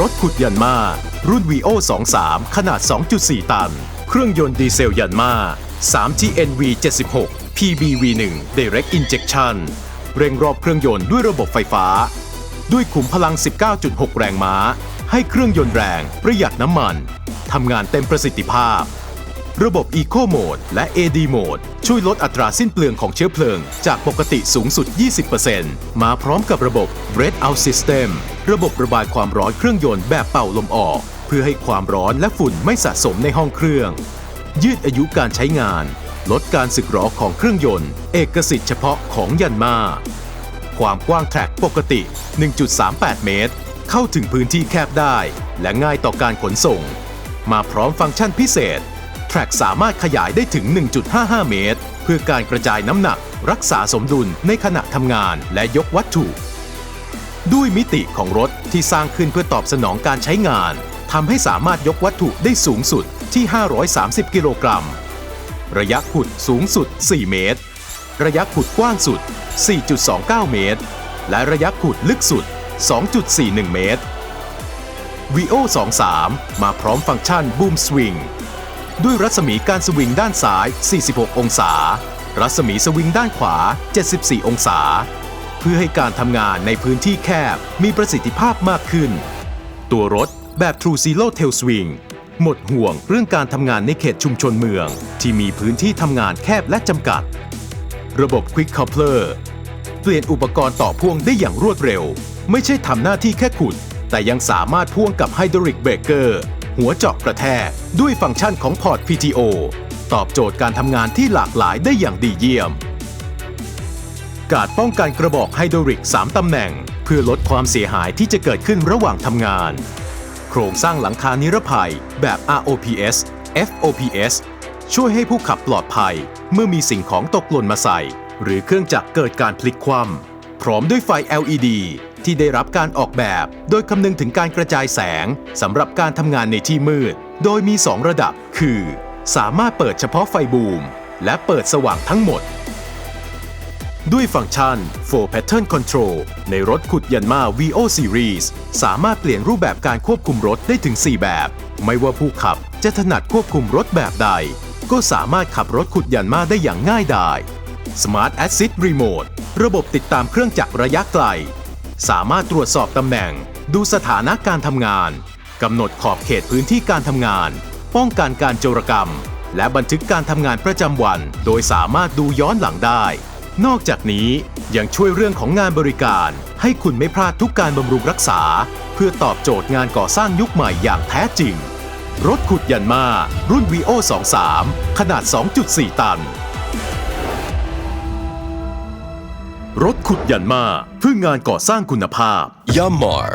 รถขุดยันมา รุ่น VO 23ขนาด 2.4 ตัน เครื่องยนต์ดีเซลยันมา 3GNV 76 PBV1 Direct Injection เร่งรอบเครื่องยนต์ด้วยระบบไฟฟ้า ด้วยขุมพลัง 19.6 แรงม้า ให้เครื่องยนต์แรง ประหยัดน้ำมัน ทำงานเต็มประสิทธิภาพ ระบบ Eco Mode และ AD Mode ช่วยลดอัตราสิ้นเปลืองของเชื้อเพลิง จากปกติสูงสุด 20%มาพร้อมกับระบบ Red Out System ระบบระบายความร้อนเครื่องยนต์แบบเป่าลมออก เพื่อให้ความร้อนและฝุ่นไม่สะสมในห้องเครื่อง ยืดอายุการใช้งาน ลดการสึกหรอของเครื่องยนต์ เอกสิทธิ์เฉพาะของยันมาความกว้างแทร็กปกติ 1.38 เมตร เข้าถึงพื้นที่แคบได้ และง่ายต่อการขนส่ง มาพร้อมฟังก์ชันพิเศษ แทร็กสามารถขยายได้ถึง 1.55 เมตร เพื่อการกระจายน้ำหนัก รักษาสมดุลในขณะทำงานและยกวัตถุ ด้วยมิติของรถที่สร้างขึ้นเพื่อตอบสนองการใช้งานทำให้สามารถยกวัตถุได้สูงสุดที่ 530 กิโลกรัม ระยะขุดสูงสุด 4 เมตร ระยะขุดกว้างสุด 4.29 เมตร และระยะขุดลึกสุด 2.41 เมตร VO 23มาพร้อมฟังก์ชัน Boom Swing ด้วยรัศมีการสวิงด้านซ้าย 46 องศา รัศมีสวิงด้านขวา 74 องศา เพื่อให้การทำงานในพื้นที่แคบมีประสิทธิภาพมากขึ้น ตัวรถแบบ True Zero Tail Swing หมดห่วงเรื่องการทำงานในเขตชุมชนเมือง ที่มีพื้นที่ทำงานแคบและจำกัด ระบบ Quick Coupler เปลี่ยนอุปกรณ์ต่อพ่วงได้อย่างรวดเร็ว ไม่ใช่ทำหน้าที่แค่ขุด แต่ยังสามารถพ่วงกับ Hydraulic Breaker หัวเจาะกระแทกด้วยฟังก์ชันของพอร์ต PTO ตอบโจทย์การทำงานที่หลากหลายได้อย่างดีเยี่ยม การป้องกันกระบอกไฮดรอลิก 3 ตำแหน่ง เพื่อลดความเสียหายที่จะเกิดขึ้นระหว่างทำงาน โครงสร้างหลังคานิรภัยแบบ ROPS FOPS ช่วยให้ผู้ขับปลอดภัย เมื่อมีสิ่งของตกหล่นมาใส่ หรือเครื่องจักรเกิดการพลิกคว่ำพร้อมด้วยไฟ LED ที่ได้รับการออกแบบ โดยคำนึงถึงการกระจายแสงสำหรับการทำงานในที่มืด โดยมี 2 ระดับ คือ สามารถเปิดเฉพาะไฟบูม และเปิดสว่างทั้งหมด ด้วยฟังก์ชัน4 Pattern Control ในรถขุดยันมา VO Series สามารถเปลี่ยนรูปแบบการควบคุมรถได้ถึง 4 แบบ ไม่ว่าผู้ขับจะถนัดควบคุมรถแบบใด ก็สามารถขับรถขุดยันมาได้อย่างง่ายดาย Smart Assist Remote ระบบติดตามเครื่องจักรระยะไกล สามารถตรวจสอบตำแหน่ง ดูสถานะการทำงานกำหนดขอบเขตพื้นที่การทำงาน ป้องกันการโจรกรรม และบันทึกการทำงานประจำวัน โดยสามารถดูย้อนหลังได้ นอกจากนี้ยังช่วยเรื่องของงานบริการ ให้คุณไม่พลาดทุกการบำรุงรักษา เพื่อตอบโจทย์งานก่อสร้างยุคใหม่อย่างแท้จริง รถขุดยันมา รุ่น VO 23 ขนาด 2.4 ตัน รถขุดยันมาเพื่องานก่อสร้างคุณภาพ Yammar